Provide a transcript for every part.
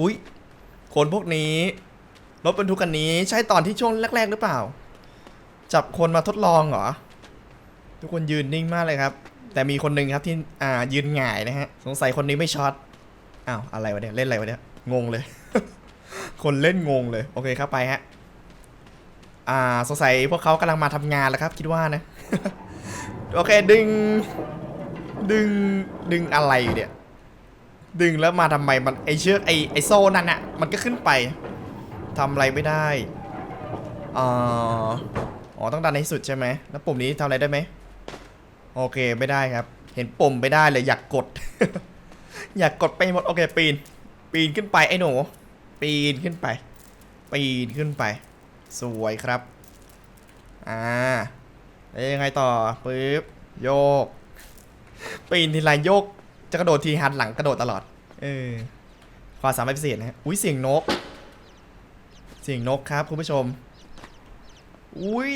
อุ้ยคนพวกนี้รถบรรทุกคันนี้ใช่ตอนที่ช่วงแรก ๆ หรือเปล่า จับคนมาทดลองเหรอ ทุกคนยืนนิ่งมากเลยครับ แต่มีคนหนึ่งครับที่อ่ายืนหงายนะฮะ สงสัยคนนี้ไม่ช็อตอ้าวอะไรวะเนี่ยเล่นอะไรวะเนี่ยงงเลย คนเล่นงงเลยโอเคครับไปฮะอ่าสงสัยพวกเขากำลังมาทำงานแล้วครับ คิดว่านะ โอเคดึง ดึงดึงอะไรอยู่เนี่ย ดึงแล้วมาทำไมมันไอเชือกไอไอโซ่นั่นอะมันก็ขึ้นไปทำอะไรไม่ได้อ่าอ๋อต้องดันให้สุดใช่ไหมแล้วปุ่มนี้ทำอะไรได้ไหมโอเคไม่ได้ครับ เห็นปุ่มไม่ได้เลยอยากกด อยากกดไปหมดโอเคปีน ปีนขึ้นไปไอ้หนูปีนขึ้นไป ปีนขึ้นไป สวยครับอ่าแล้วยังไงต่อปึ๊บโยก ปีนทีไรโยก จะกระโดดทีหันหลังกระโดดตลอด เออ ความสามารถพิเศษนะฮะอุ้ยเสียงนก เสียงนกครับคุณผู้ชม อุ้ย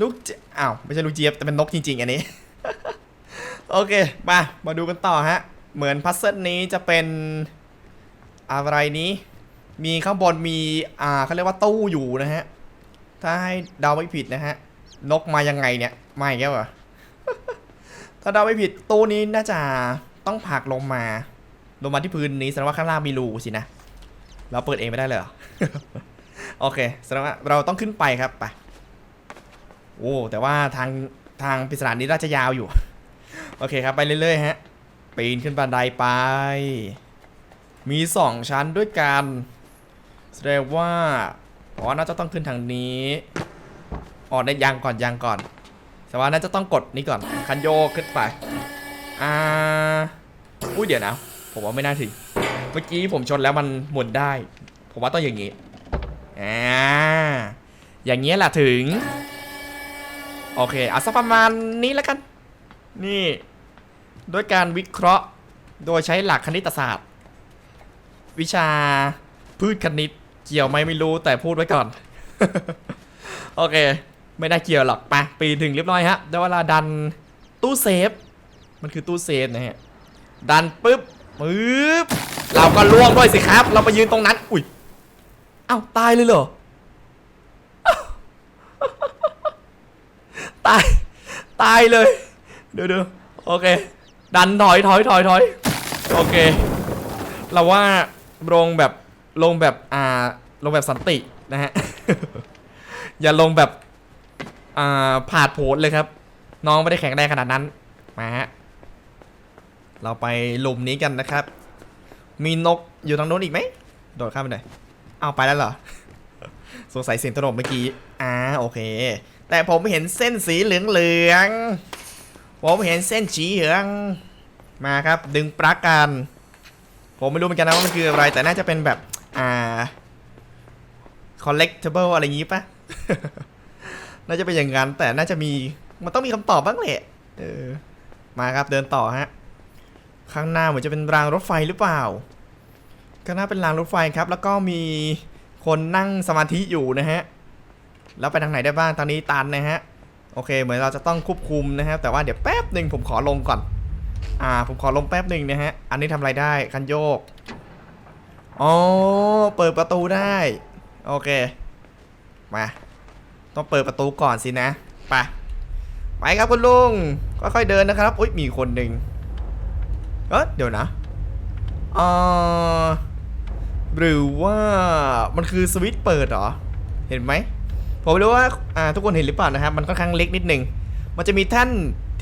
ลูกเจอ้าวไม่ใช่ลูกเจี๊ยบแต่เป็นนกจริง ๆ อันนี้ โอเคมามาดูกันต่อฮะ เหมือนพัซเซิลนี้จะเป็นอะไรนี้ มีข้างบนมี อ่าเขาเรียกว่าตู้อยู่นะฮะ ถ้าให้เดาไม่ผิดนะฮะ นกมายังไงเนี่ย มาอีกแล้วเหรอ ถ้าเดาไม่ผิดตู้นี้น่าจะต้องผลักลงมา ลงมาที่พื้นนี้แสดงว่าข้างล่างมีรูสินะ เราเปิดเองไม่ได้เลยเหรอ โอเคแสดงว่าเราต้องขึ้นไปครับไปโอ้แต่ว่าทางทางปริศนานี้น่าจะยาวอยู่ โอเคครับไปเรื่อยๆฮะปีนขึ้นบันไดไป มีสองชั้นด้วยกันแสดงว่าอ๋อน่าจะต้องขึ้นทางนี้อ๋อได้ยังก่อนยังก่อน แต่ว่าน่าจะต้องกดนี่ก่อนคันโยกขึ้นไปอ่าอุ้ยเดี๋ยวนะผมว่าไม่น่าถึงเมื่อกี้ผมชนแล้วมันหมุนได้ ผมว่าต้องอย่างนี้อ่าอย่างเงี้ยแหละถึง โอเคเอาสักประมาณนี้แล้วกัน นี่ด้วยการวิเคราะห์โดยใช้หลักคณิตศาสตร์ วิชาพืชคณิตเกี่ยวไหมไม่รู้แต่พูดไว้ก่อน โอเค ไม่ได้เกี่ยวหรอกไปปีนถึงเรียบร้อยฮะได้เวลาดันตู้เซฟ มันคือตู้เซฟนะฮะ ดันปุ๊บปึ๊บเราก็ล่วงด้วยสิครับ เราไปยืนตรงนั้น อุ้ยเอ้าตายเลยเหรอตาย ตายเลย เดี๋ยวเดี๋ยวโอเค ดันถอยถอยถอยถอยโอเค เราว่าลงแบบลงแบบอ่าลงแบบสันตินะฮะ อย่าลงแบบ อ่าผาดโผนเลยครับ น้องไม่ได้แข็งแรงขนาดนั้นมาฮะเราไปหลุมนี้กันนะครับ มีนกอยู่ทางโน้นอีกไหมโดดข้ามไปหน่อยเอาไปแล้วเหรอสงสัยเสียงตลกเมื่อกี้อ่าโอเค แต่ผมเห็นเส้นสีเหลืองเหลืองผมเห็นเส้นสีเหลืองมาครับ ดึงปลั๊กกัน ผมไม่รู้เหมือนกันนะว่ามันคืออะไร แต่น่าจะเป็นแบบอ่า collectible อะไรอย่างงี้ปะ น่าจะเป็นอย่างนั้น แต่น่าจะมีมันต้องมีคำตอบบ้างแหละเออมาครับเดินต่อฮะข้างหน้าเหมือนจะเป็นรางรถไฟหรือเปล่าข้างหน้าเป็นรางรถไฟครับ แล้วก็มีคนนั่งสมาธิอยู่นะฮะแล้วไปทางไหนได้บ้างตอนนี้ตันนะฮะโอเค เหมือนเราจะต้องควบคุมนะฮะแต่ว่าเดี๋ยวแป๊บหนึ่งผมขอลงก่อน อ่า ผมขอลงแป๊บหนึ่งนะฮะ อันนี้ทำอะไรได้ คันโยก อ๋อ เปิดประตูได้ โอเค มา ต้องเปิดประตูก่อนสินะ ไป ไปครับคุณลุง ค่อยๆเดินนะครับอุ้ยมีคนหนึ่งเออเดี๋ยวนะเอ่อหรือว่ามันคือสวิตช์เปิดเหรอ เห็นไหม ผมไม่รู้ว่าอ่าทุกคนเห็นหรือเปล่านะครับ มันค่อนข้างเล็กนิดนึง มันจะมีท่าน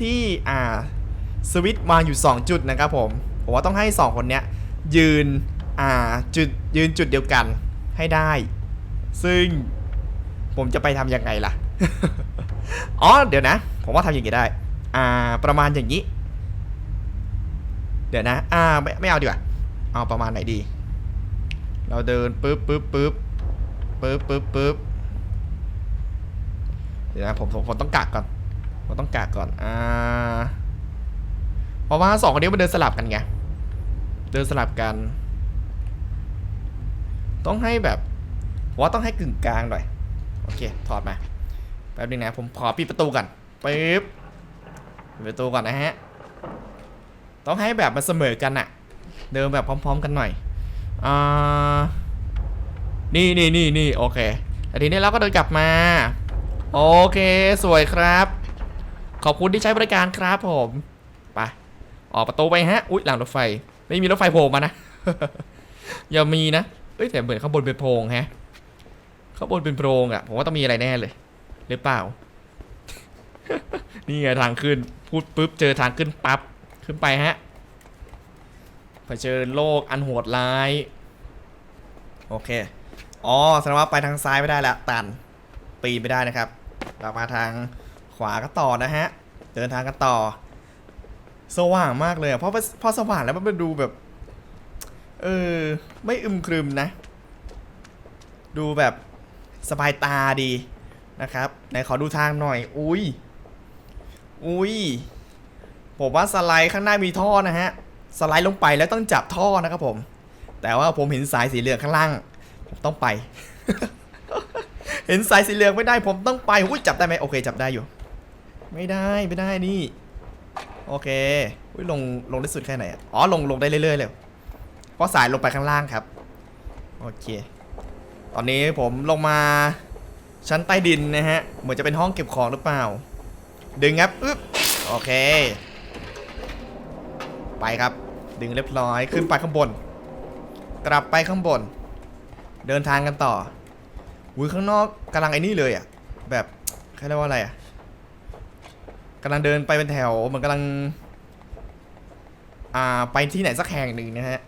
ที่อ่าสวิตช์วาอยู่ 2 จุดนะครับผม ผมว่าต้องให้ 2 คนเนี้ยยืนอ่าจุดยืนจุดเดียวกันให้ได้ ซึ่ง ผมจะไปทำยังไงล่ะ อ๋อ เดี๋ยวนะ ผมว่าทำอย่างนี้ได้ อ่า ประมาณอย่างนี้ เดี๋ยวนะ อ่า ไม่ไม่เอาดีกว่า เอาประมาณไหนดี เราเดินปึ๊บปึ๊บปึ๊บปึ๊บปึ๊บปึ๊บเดี๋ยวนะผมผมต้องกักก่อน ผมต้องกักก่อน อ่า เพราะว่าสองคนนี้มันเดินสลับกันไง เดินสลับกัน ต้องให้แบบว่าต้องให้กึ่งกลางหน่อย โอเค ถอดมา แป๊บนึงนะ ผมขอปิดประตูก่อนปึ๊บปิดประตูก่อนนะฮะ ต้องให้แบบมันเสมอกันอะเดินแบบพร้อม ๆ กันหน่อยอ่านี่นี่นี่นี่โอเคแต่ทีนี้เราก็เดินกลับมา โอเค สวยครับ ขอบคุณที่ใช้บริการครับผม ไป ออกประตูไปฮะ อุ๊ยหลังรถไฟ ไม่มีรถไฟโผล่มานะ อย่ามีนะ เอ้ยแต่เหมือนข้างบนเป็นโพรงแฮะ ข้างบนเป็นโพรงอะผมว่าต้องมีอะไรแน่เลย หรือเปล่า นี่ไงทางขึ้น พูดปุ๊บเจอทางขึ้นปั๊บ ขึ้นไปฮะเผชิญโลกอันโหดร้าย โอเค อ๋อแสดงว่าไปทางซ้ายไม่ได้ล้วตัน ปีนไม่ได้นะครับเรามาทางขวาก็ต่อนะฮะ เดินทางกันต่อ สว่างมากเลยเพราะว่าพอสว่างแล้วมันดูแบบ เออ ไม่อึมครึมนะ ดูแบบ สบายตาดีนะครับไหนขอดูทางหน่อย อุ้ยอุ้ยผมว่าสไลด์ข้างหน้ามีท่อนะฮะสไลด์ลงไปแล้วต้องจับท่อนะครับผม แต่ว่าผมเห็นสายสีเหลืองข้างล่าง ผมต้องไป เห็นสายสีเหลืองไม่ได้ ผมต้องไปอุ้ยจับได้ไหมโอเค จับได้อยู่ ไม่ได้ไม่ได้นี่โอเคอุ้ยลงลงได้สุดแค่ไหนอ๋อลงลงได้เรื่อยๆเลยเพราะสายลงไปข้างล่างครับโอเค ตอนนี้ผมลงมาชั้นใต้ดินนะฮะ เหมือนจะเป็นห้องเก็บของหรือเปล่า ดึงครับอึ๊บโอเค ไปครับ ดึงเรียบร้อย ขึ้นไปข้างบน กลับไปข้างบน เดินทางกันต่ออุ้ยข้างนอกกำลังไอ้นี่เลยอะ แบบเขาเรียกว่าอะไรอะกำลังเดินไปเป็นแถว เหมือนกำลัง อ่า ไปที่ไหนสักแห่งหนึ่งนะฮะ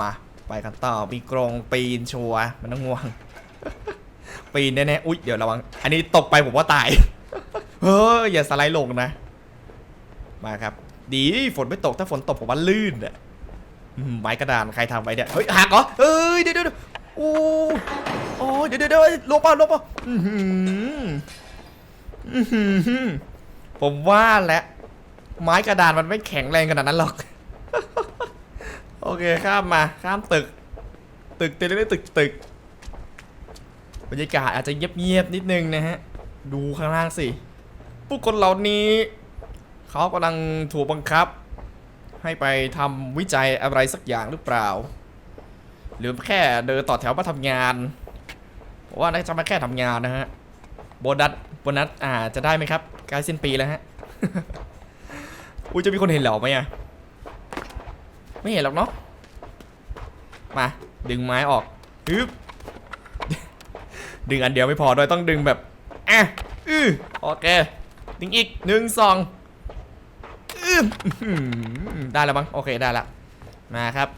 มา ไปกันต่อมีกรงปีนชัวร์ไมันต้องง่วง ปีนแน่ๆอุ๊ยเดี๋ยวระวัง อันนี้ตกไปผมว่าตาย เฮ้ยอย่าสไลด์ลงนะ มาครับ ดีฝนไม่ตกถ้าฝนตกผมว่าลื่นอะไม้กระดานใครทำไว้เนี่ยเฮ้ยหักเหรอเอ้ยเดี๋ยวเดี๋ยวโอ้โอ้เดี๋ยวเดี๋ยวลบป่ะลบป่ะอือหืออือหือผมว่าแหละไม้กระดานมันไม่แข็งแรงขนาดนั้นหรอก โอเคข้ามมาข้ามตึก ตึกตึกเรื่อยๆตึกตึกบรรยากาศอาจจะเงียบๆนิดนึงนะฮะ ดูข้างล่างสิ ผู้คนเหล่านี้ เขากำลังถูกบังคับ ให้ไปทำวิจัยอะไรสักอย่างหรือเปล่า หรือแค่เดินต่อแถวมาทำงานผมว่าน่าจะมาแค่ทำงานนะฮะ โบนัส โบนัสอ่าจะได้ไหมครับใกล้สิ้นปีแล้วฮะ อุ้ยจะมีคนเห็นเหรอไหมอะ ไม่เห็นหรอกเนาะมา ดึงไม้ออกฮึบดึงอันเดียวไม่พอด้วยต้องดึงแบบอะอือโอเคดึงอีกหนึ่งสองได้แล้วมั้งโอเคได้ละมาครับ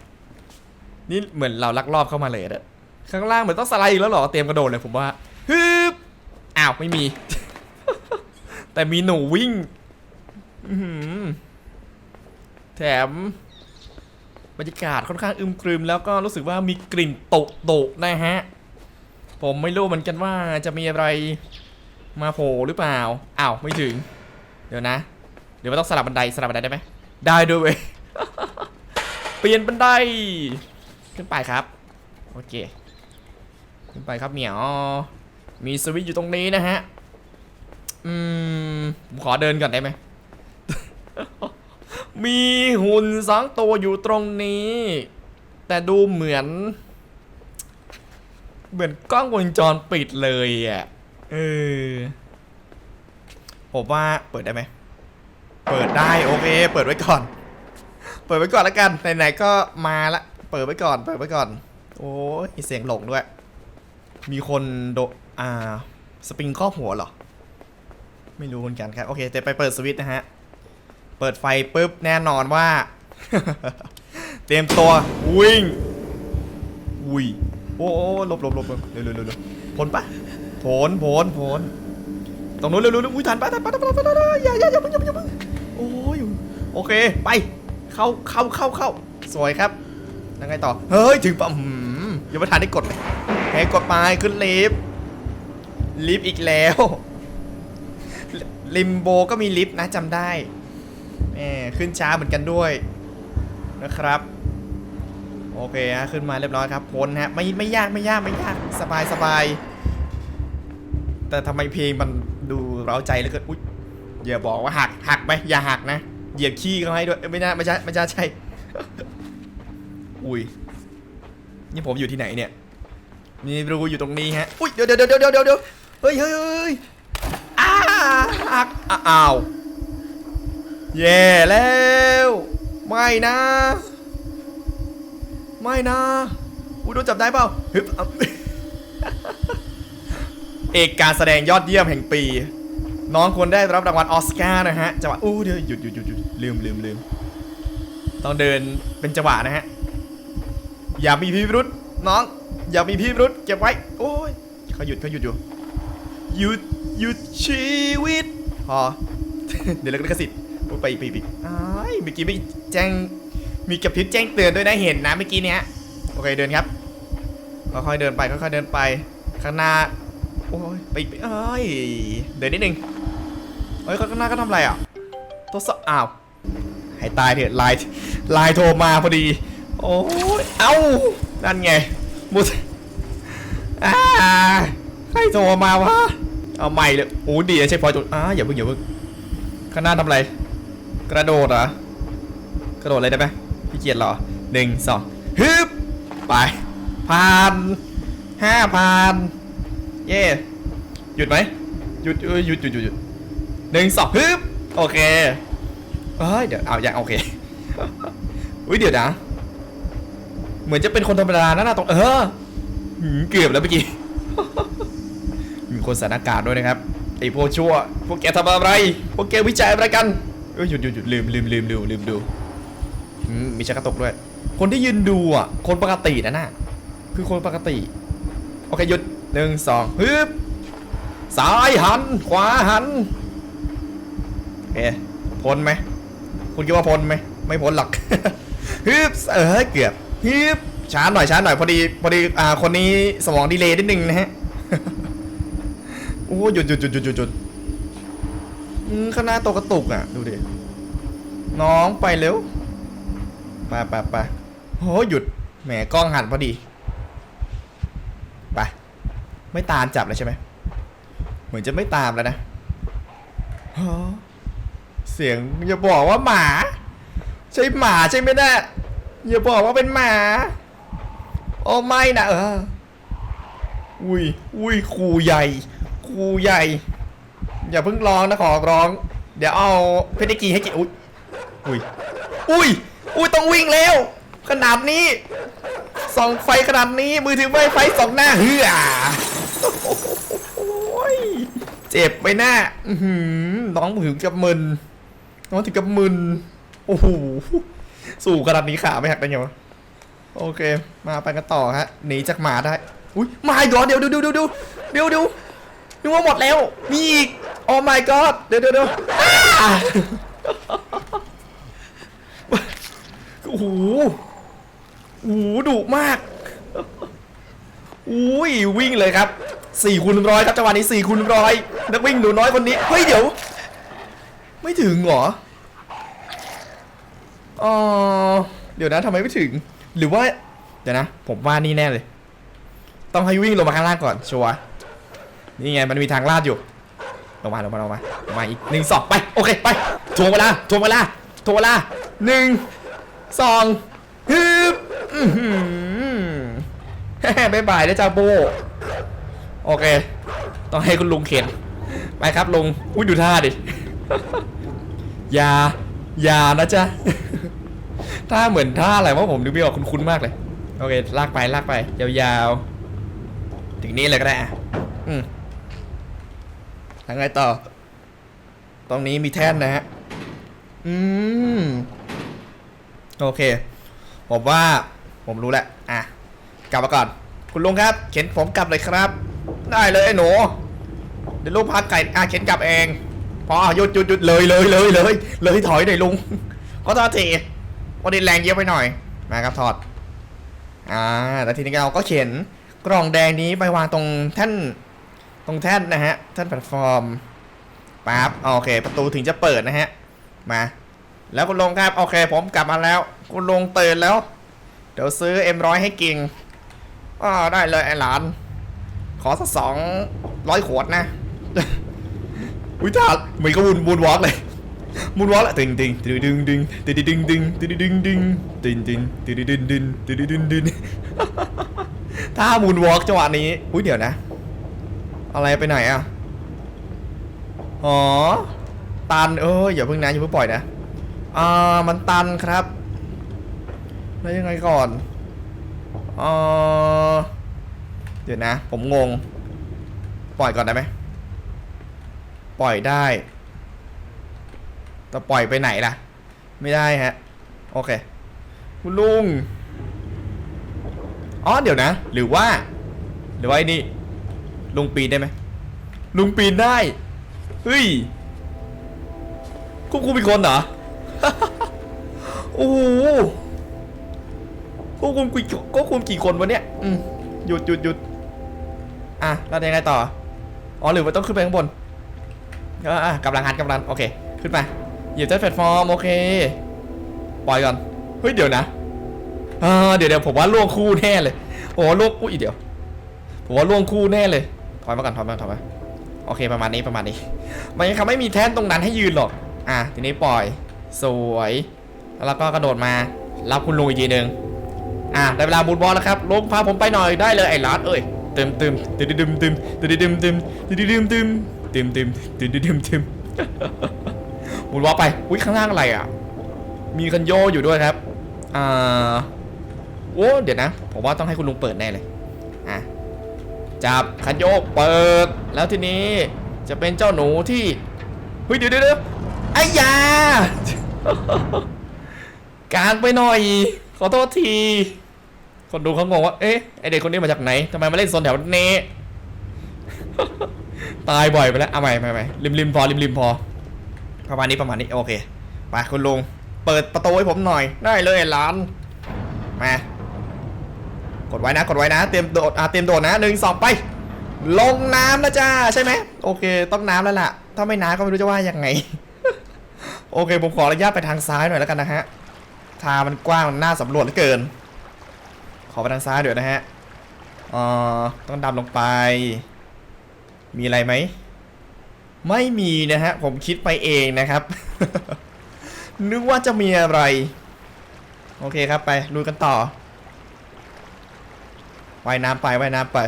นี่เหมือนเราลักลอบเข้ามาเลยอะข้างล่างเหมือนต้องสไลด์อีกแล้วหรอเตรียมกระโดดเลยผมว่าฮึบอ้าวไม่มี แต่มีหนูวิ่งแถม บรรยากาศค่อนข้างอึมครึมแล้วก็รู้สึกว่ามีกลิ่นโตะโตะนะฮะ ผมไม่รู้เหมือนกันว่าจะมีอะไรมาโผล่หรือเปล่า อ้าวไม่ถึง เดี๋ยวนะ เดี๋ยวมันต้องสลับบันไดสลับบันไดได้ไหม ได้ด้วยเว้ย เปลี่ยนบันได ขึ้นไปครับ โอเค ขึ้นไปครับเหมียว มีสวิตช์อยู่ตรงนี้นะฮะ อืม ผมขอเดินก่อนได้ไหม มีหุ่นสองตัวอยู่ตรงนี้ แต่ดูเหมือน เหมือนกล้องวงจรปิดเลยอะเออผมว่าเปิดได้ไหม เปิดได้โอเค เปิดไว้ก่อน เปิดไว้ก่อนแล้วกันไหนๆก็มาละเปิดไว้ก่อน เปิดไว้ก่อน โอ้ยมีเสียงหลงด้วย มีคนโดอ่า สปริงครอบหัวเหรอ ไม่รู้เหมือนกันครับ โอเคแต่ไปเปิดสวิตช์นะฮะ เปิดไฟปุ๊บแน่นอนว่า เตรียมตัววิ่งอุ้ยโอ้โอ้หลบหลบหลบหลบเร็วเร็วเร็วเร็วพ้นปะพ้นพ้นพ้นตรงนู้นเร็วเร็วเร็วอุ้ยทันปะทันปะทันปะทันปะอย่าอย่าอย่าเพิ่งอย่าเพิ่งอย่าเพิ่งโอ้ยโอเคไปเข้าเข้าเข้าเข้าสวยครับยังไงต่อเฮ้ยถึงปะหืมยังไม่ทันได้กดเลยให้กดไปขึ้นลิฟต์ลิฟต์อีกแล้วลิมโบก็มีลิฟต์นะจำได้ ขึ้นช้าเหมือนกันด้วยนะครับ โอเคฮะขึ้นมาเรียบร้อยครับพ้นฮะไม่ไม่ยากไม่ยากไม่ยากสบายสบายแต่ทำไมเพลงมันดูเร้าใจเหลือเกินอุ๊ยอย่าบอกว่าหักหักไหมอย่าหักนะเหยียบขี้เขาให้ด้วยไม่น่าไม่ใช่ไม่ใช่ใช่อุ้ยนี่ผมอยู่ที่ไหนเนี่ยมีรูอยู่ตรงนี้ฮะอุ้ยเดี๋ยวเดี๋ยวเดี๋ยวเดี๋ยวเดี๋ยวเฮ้ยเฮ้ยเฮ้ยอ้าอักอ้าว แย่แล้ว ไม่นะ ไม่นะอุ้ยโดนจับได้เปล่าฮึบเอกการแสดงยอดเยี่ยมแห่งปี น้องควรได้รับรางวัลออสการ์นะฮะจังหวะอู้เดี๋ยวหยุดหยุดหยุดหยุดลืมลืมลืมต้องเดินเป็นจังหวะนะฮะ อย่ามีพิรุษน้อง อย่ามีพิรุษเก็บไว้ โอ้ยเขาหยุดเขาหยุดอยู่หยุดหยุดชีวิตพอเดี๋ยวเราก็ลิขสิทธิ์ ไปอีกไปอีกไปอีกอ้ายเมื่อกี้ไม่แจ้งมีกระพริบแจ้งเตือนด้วยนะเห็นนะเมื่อกี้เนี้ยโอเคเดินครับค่อยๆเดินไปค่อยๆเดินไป ข้างหน้าโอ้ยไปอีกไปเอ้ยเดินนิดนึงเฮ้ยข้างหน้าก็ทำอะไรอะทดสอบอ้าวให้ตายเถอะไลน์ไลน์โทรมาพอดี โอ้ยเอ้านั่นไงมุดอ่าใครโทรมาวะเอาใหม่เลยโอ้ดีใช่พอยจุดอ่าอย่าเพิ่งอย่าเพิ่งข้างหน้าทำอะไร กระโดดเหรอกระโดดอะไรได้ไหมพี่เกียรเหรอหนึ่งสองฮึบไปผ่านห้าผ่านเย่หยุดไหมหยุดเอ้ยหยุดหยุดหยุดหยุดหนึ่งสองฮึบโอเคเอ้ยเดี๋ยวเอาอย่างโอเคอุ้ยเดี๋ยวนะ เหมือนจะเป็นคนธรรมดานะนะตรงเออเกือบแล้วเมื่อกี้มีคนสถานการณ์ด้วยนะครับไอ้พวกชั่ว พวกแกทำอะไร พวกแกวิจัยอะไรกัน เอ้ยหยุดหยุดหยุดลืมลืมลืมลืมลืมดูอืมมีชักกระตกด้วย คนที่ยืนดูอะ คนปกตินะน่ะ คือคนปกติ โอเคหยุดหนึ่งสองฮึบซ้ายหัน ขวาหันเอ๊ะพ้นไหม คุณคิดว่าพ้นไหม ไม่พ้นหรอกฮึบเออเกือบฮึบช้าหน่อยช้าหน่อยพอดีพอดีอ่าคนนี้สมองดีเลย์นิดนึงนะฮะ โอ้หยุดหยุดหยุดหยุดหยุด ข้างหน้าตัวกระตุกอะ ดูดิ น้องไปเร็วไปไปไปโหหยุด แหมกล้องหันพอดี ไป ไม่ตามจับเลยใช่ไหม เหมือนจะไม่ตามแล้วนะฮะเสียงอย่าบอกว่าหมา ใช่หมาใช่ไหมนะอย่าบอกว่าเป็นหมา โอ้ไม่นะเออ อุ้ยอุ้ยครูใหญ่ครูใหญ่ อย่าเพิ่งร้องนะขอร้อง เดี๋ยวเอาเพชรกีให้กินอุ้ยอุ้ยอุ้ยอุ้ยต้องวิ่งแล้ว ขนาดนี้ส่องไฟขนาดนี้มือถือไม่ไฟส่องหน้าเฮือโอ้ยเจ็บไปหน้าอืน้องถึงกับมึนน้องถึงกับมึนโอ้โหสู่ขนาดนี้ขาไม่หักได้ไงวะโอเค มาไปกันต่อฮะหนีจากหมาได้อุ้ยมาอีกเหรอเดี๋ยวยวเดี๋ยวเดี๋ยวเดี๋ยวเดี๋ยวเดี๋ยว นึกว่าหมดแล้ว มีอีกโอ้ my god เดี๋ยวเดี๋ยวเดี๋ยวอ่าโอ้โหโอ้โหดุมาก อุ้ยวิ่งเลยครับ4คูณร้อยครับจังหวะนี้4คูณร้อยนักวิ่งหนูน้อยคนนี้ เฮ้ยเดี๋ยว ไม่ถึงเหรออ๋อเดี๋ยวนะทำไมไม่ถึง หรือว่า เดี๋ยวนะ ผมว่านี่แน่เลย ต้องให้วิ่งลงมาข้างล่างก่อนชัวร์ นี่ไงมันมีทางลาดอยู่ลงมาลงมาลงมาลงมาอีกหนึ่งสองไปโอเคไปทวงเวลาทวงเวลาทวงเวลาหนึ่งสองฮึบบ๊ายบายนะจ้าโบโอเค ต้องให้คุณลุงเข็นไปครับลุงอุ้ยดูท่าดิยายานะจ๊ะท่าเหมือนท่าอะไรวะผมนึกไม่ออกคุ้นๆมากเลย โอเค ลากไปลากไปยาวๆ ถึงนี้เลยก็ได้อะอืม ทางไงต่อ ตรงนี้มีแท่นนะฮะ อืม โอเค ผมว่า ผมรู้แหละ อะ กลับมาก่อน คุณลุงครับ เข็นผมกลับเลยครับ ได้เลยไอ้หนู เดี๋ยวลูกพาไก่ อะ เข็นกลับเอง พอหยุดหยุดหยุดเลยเลยเลยเลยเลยถอยหน่อยลุงขอโทษทีวันนี้แรงเยอะไปหน่อย มาครับถอด อ่า แล้วทีนี้เราก็เข็นกล่องแดงนี้ไปวางตรงแท่น ตรงแท่นนะฮะแท่นแพลตฟอร์มปั๊บโอเค ประตูถึงจะเปิดนะฮะ มา แล้วคุณลุงครับโอเค ผมกลับมาแล้ว คุณลุงตื่นแล้ว เดี๋ยวซื้อเอ็มร้อยให้กิงอ๋อได้เลยไอ้หลาน ขอสักสองร้อยขวดนะอุ้ยท่าเหมือนกับวุนวุนวอล์กเลยมูนวอลละตึงตึงตึงดึงดึงตึงดึงดึงตึงดึงดึงตึงตึงตึงดึงดึงตึงดึงดึงถ้ามูนวอล์กจังหวะนี้อุ้ยเดี๋ยวนะ อะไรไปไหนอะ อ๋อ ตัน เอออย่าเพิ่งนะอย่าเพิ่งปล่อยนะ อ่า มันตันครับ แล้วยังไงก่อนอ่าเดี๋ยวนะ ผมงง ปล่อยก่อนได้ไหม ปล่อยได้ แต่ปล่อยไปไหนล่ะ ไม่ได้ฮะ โอเค คุณลุง อ๋อ เดี๋ยวนะ หรือว่า หรือว่าไอ้นี่ ลุงปีนได้ไหมลุงปีนได้เฮ้ยควบคุมอีกคนเหรอโอ้โหควบคุมกี่ควบคุมกี่คนวะเนี่ยอืมหยุดหยุดหยุดอะแล้วยังไงต่ออ๋อหรือว่าต้องขึ้นไปข้างบนเอออะกำลังหันกำลังโอเค ขึ้นมาเหยียบเจ้าแพลตฟอร์มโอเคปล่อยก่อนเฮ้ยเดี๋ยวนะเดี๋ยวเดี๋ยวผมว่าล่วงคู่แน่เลยโอ้ล่วงอุ้ยเดี๋ยวผมว่าล่วงคู่แน่เลย ถอยมาก่อนถอยมาถอยมาโอเคประมาณนี้ประมาณนี้มันยังไม่มีแท่นตรงนั้นให้ยืนหรอก อะทีนี้ปล่อย สวย แล้วก็กระโดดมารับคุณลุงอีกทีหนึ่งอะได้เวลาบูทบอลแล้วครับลุงพาผมไปหน่อยได้เลยไอ้ลัดเอ้ยตึมตึมตึมตึมตึมตึมตึมตึมตึมตึมตึมตึมตึมตึมตึมตึมตึมบูทบอลไปอุ้ยข้างล่างอะไรอะ มีคันโยอยู่ด้วยครับอ่าโอ้เดี๋ยวนะ ผมว่าต้องให้คุณลุงเปิดแน่เลย จับคันโยกเปิด แล้วทีนี้จะเป็นเจ้าหนูที่เฮ้ยเดี๋ยวเดี๋ยวดูไอ้ยากางไปหน่อย ขอโทษที คนดูเขางงว่า เอ๊ะ ไอเด็กคนนี้มาจากไหนทำไมมาเล่นโซนแถวนี้ ตายบ่อยไปแล้ว เอาใหม่ใหม่ใหม่ริมริมพอริมริมพอ ประมาณนี้ประมาณนี้ โอเค ไปคุณลุง เปิดประตูให้ผมหน่อย ได้เลยหลาน มา กดไว้นะกดไว้นะ เตรียมโดดอ่าเตรียมโดดนะหนึ่งสองไป ลงน้ำแล้วจ้าใช่ไหมโอเค ต้องน้ำแล้วล่ะ ถ้าไม่น้ำก็ไม่รู้จะว่ายังไง โอเคผมขออนุญาตไปทางซ้ายหน่อยแล้วกันนะฮะทางมันกว้างมันน่าสำรวจเหลือเกิน ขอไปทางซ้ายเดี๋ยวนะฮะอ่อต้องดำลงไป มีอะไรไหมไม่มีนะฮะ ผมคิดไปเองนะครับ นึกว่าจะมีอะไร โอเคครับไปลุยกันต่อ ว่ายน้ำไปว่ายน้ำไป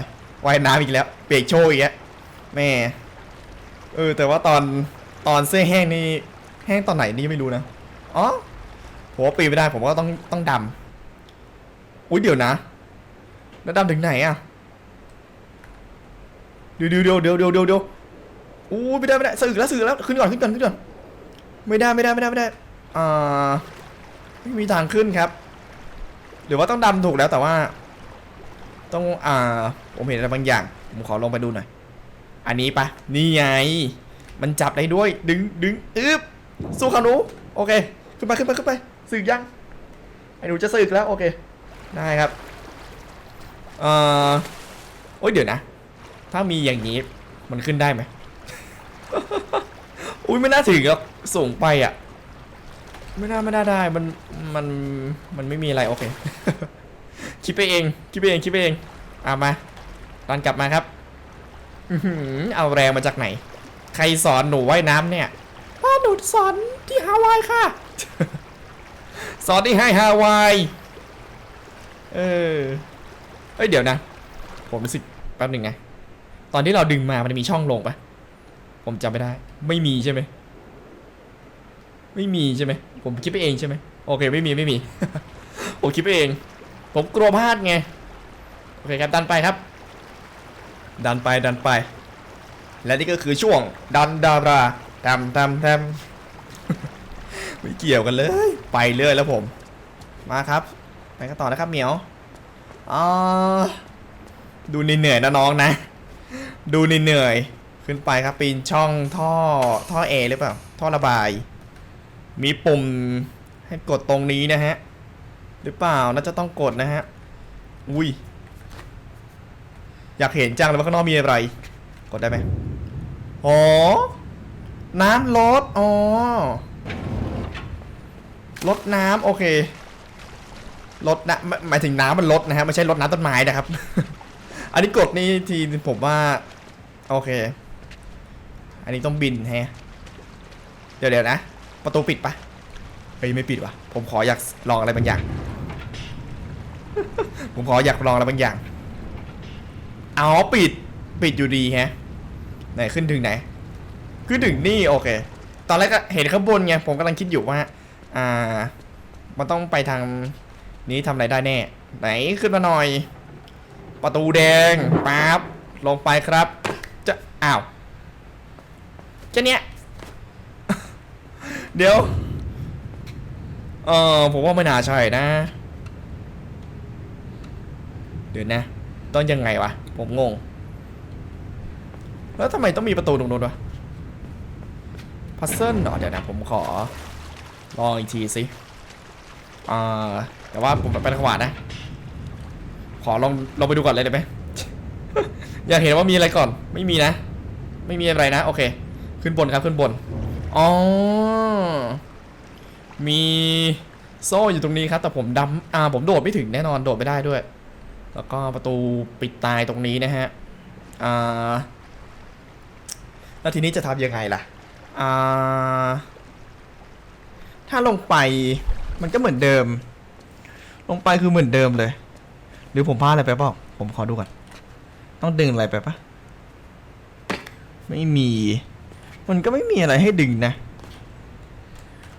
ว่ายน้ำอีกแล้ว เปียกโชยอีกแล้วแม่เออแต่ว่าตอนตอนเสื้อแห้งนี่แห้งตอนไหนนี่ไม่รู้นะอ๋อผมว่าปีไม่ได้ผมก็ต้องต้องดำอุ้ยเดี๋ยวนะแล้วดำถึงไหนอะเดี๋ยวเดี๋ยวเดี๋ยวเดี๋ยวเดี๋ยวเดี๋ยวเดี๋ยวอู้ไม่ได้ไม่ได้สื่อแล้วสื่อแล้วขึ้นก่อนขึ้นก่อนขึ้นก่อนไม่ได้ไม่ได้ไม่ได้ไม่ได้อ่าไม่มีทางขึ้นครับหรือว่าต้องดำถูกแล้วแต่ว่า ต้องอ่าผมเห็นอะไรบางอย่าง ผมขอลงไปดูหน่อย อันนี้ปะนี่ไง มันจับได้ด้วย ดึงดึงอึบสู้เขาหนูโอเค ขึ้นไปขึ้นไปขึ้นไปสึกยังไอ้หนูจะสึกแล้วโอเค ได้ครับเอ่อโอ้ยเดี๋ยวนะ ถ้ามีอย่างนี้มันขึ้นได้ไหมอุ้ยไม่น่าถึงครับสูงไปอะ ไม่น่าไม่น่าได้มันมันมันไม่มีอะไรโอเค คิดไปเอง คิดไปเอง คิดไปเอง เอามา ตอนกลับมาครับ อือเอาแรงมาจากไหน ใครสอนหนูว่ายน้ำเนี่ยพ่อหนูสอนที่ฮาวายค่ะ สอนที่ให้ฮาวาย เออเอ้ยเดี๋ยวนะ ผมรู้สึกแป๊บหนึ่งไง ตอนที่เราดึงมา มันมีช่องลงปะผมจำไม่ได้ ไม่มีใช่ไหม ไม่มีใช่ไหม ผมคิดไปเองใช่ไหม โอเค ไม่มี ไม่มี ผมคิดไปเอง ผมกลัวพลาดไง โอเคครับดันไปครับ ดันไปดันไป และนี่ก็คือช่วงดันดาราทำทำทำไม่เกี่ยวกันเลย ไปเรื่อยแล้วผม มาครับ ไปกันต่อนะครับเหมียวอดูเหนื่อยนะน้องนะ ดูเหนื่อยขึ้นไปครับปีนช่องท่อท่อแอร์หรือเปล่าท่อระบาย มีปุ่มให้กดตรงนี้นะฮะ หรือเปล่าน่าจะต้องกดนะฮะ อุ้ย อยากเห็นจังเลยว่าข้างนอกมีอะไร กดได้ไหมอ๋อ น้ำลด อ๋อ ลดน้ำโอเค ลดนะหมายถึงน้ำมันลดนะฮะไม่ใช่ลดน้ำต้นไม้นะครับ อันนี้กดนี่ทีผมว่า โอเค อันนี้ต้องบินฮะ เดี๋ยวเดี๋ยวนะ ประตูปิดปะเฮ้ยไม่ปิดวะผมขออยากลองอะไรบางอย่าง ผมขออยากลองอะไรบางอย่าง เอาปิด ปิดอยู่ดีแฮะ ไหนขึ้นถึงไหน ขึ้นถึงนี่โอเค ตอนแรกก็เห็นข้างบนไง ผมกำลังคิดอยู่ว่า อ่า มันต้องไปทางนี้ทำอะไรได้แน่ ไหนขึ้นมาหน่อย ประตูแดงปั๊บ ลงไปครับ จะ อ้าวจะเนี้ย เดี๋ยว เออผมว่าไม่น่าใช่นะ เดี๋ยวนะ ต้องยังไงวะ ผมงง แล้วทำไมต้องมีประตูตรงนู้นวะ พัซเซิลเหรอเดี๋ยวนะ ผมขอ ลองอีกทีสิอ่าแต่ว่าผมไปทางขวานะ ขอลองลองไปดูก่อนเลยได้ไหม อยากเห็นว่ามีอะไรก่อน ไม่มีนะ ไม่มีอะไรนะ โอเค ขึ้นบนครับขึ้นบน อ๋อ มีโซ่อยู่ตรงนี้ครับ แต่ผมดำอ่าผมโดดไม่ถึงแน่นอนโดดไม่ได้ด้วย แล้วก็ประตูปิดตายตรงนี้นะฮะอ่าแล้วทีนี้จะทำยังไงล่ะอ่าถ้าลงไปมันก็เหมือนเดิม ลงไปคือเหมือนเดิมเลย หรือผมพลาดอะไรไปเปล่าผมขอดูก่อน ต้องดึงอะไรไปปะไม่มี มันก็ไม่มีอะไรให้ดึงนะ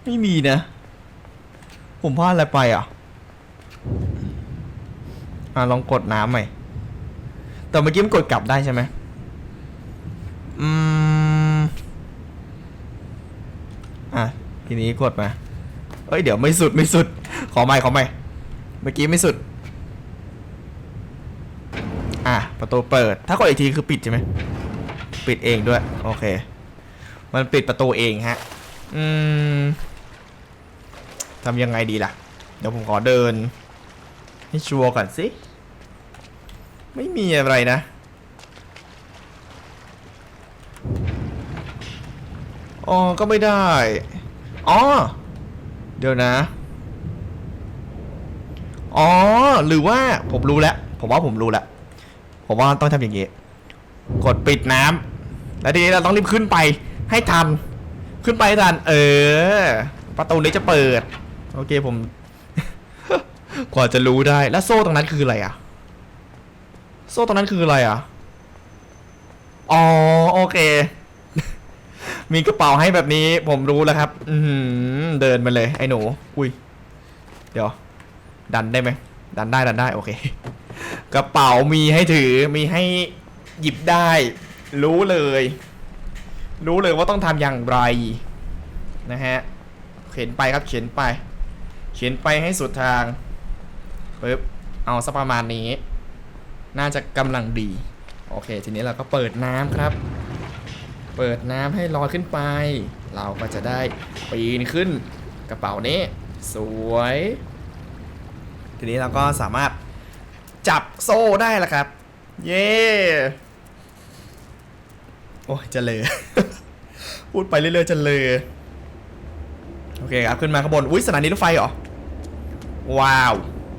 ไม่มีนะ ผมพลาดอะไรไปอะ อะลองกดน้ำใหม่ แต่เมื่อกี้มันกดกลับได้ใช่ไหมอืม อะ ทีนี้กดมา เอ้ย เดี๋ยวไม่สุดไม่สุด ขอใหม่ขอใหม่ เมื่อกี้ไม่สุด อะ ประตูเปิด ถ้ากดอีกทีคือปิดใช่ไหม ปิดเองด้วย โอเค มันปิดประตูเองฮะ อืมทำยังไงดีล่ะ เดี๋ยวผมขอเดิน ให้ชัวร์ก่อนสิ ไม่มีอะไรนะ อ๋อ ก็ไม่ได้ อ๋อ เดี๋ยวนะ อ๋อ หรือว่าผมรู้แล้ว ผมว่าผมรู้แล้ว ผมว่าต้องทำอย่างนี้ กดปิดน้ำ แล้วทีนี้เราต้องรีบขึ้นไปให้ทัน ขึ้นไปทัน เออ ประตูนี้จะเปิด โอเคผม กว่าจะรู้ได้ แล้วโซ่ตรงนั้นคืออะไรอะ โซ่ตรงนั้นคืออะไรอะ อ๋อโอเค มีกระเป๋าให้แบบนี้ผมรู้แล้วครับ อืเดินมาเลยไอ้หนู อุ้ย เดี๋ยว ดันได้ไหม ดันได้ดันได้โอเค กระเป๋ามีให้ถือมีให้หยิบได้ รู้เลย รู้เลยว่าต้องทำอย่างไร นะฮะ เขียนไปครับเขียนไป เขียนไปให้สุดทางปึ๊บเอาสักประมาณนี้ น่าจะกำลังดี โอเค ทีนี้เราก็เปิดน้ำครับ เปิดน้ำให้ลอยขึ้นไป เราก็จะได้ปีนขึ้นกระเป๋านี้ สวย ทีนี้เราก็สามารถจับโซ่ได้แล้วครับ เย้โอ้ยจะเลย พูดไปเรื่อยๆจะเลย โอเคครับ ขึ้นมาข้างบน อุ้ยสถานีรถไฟเหรอ ว้าว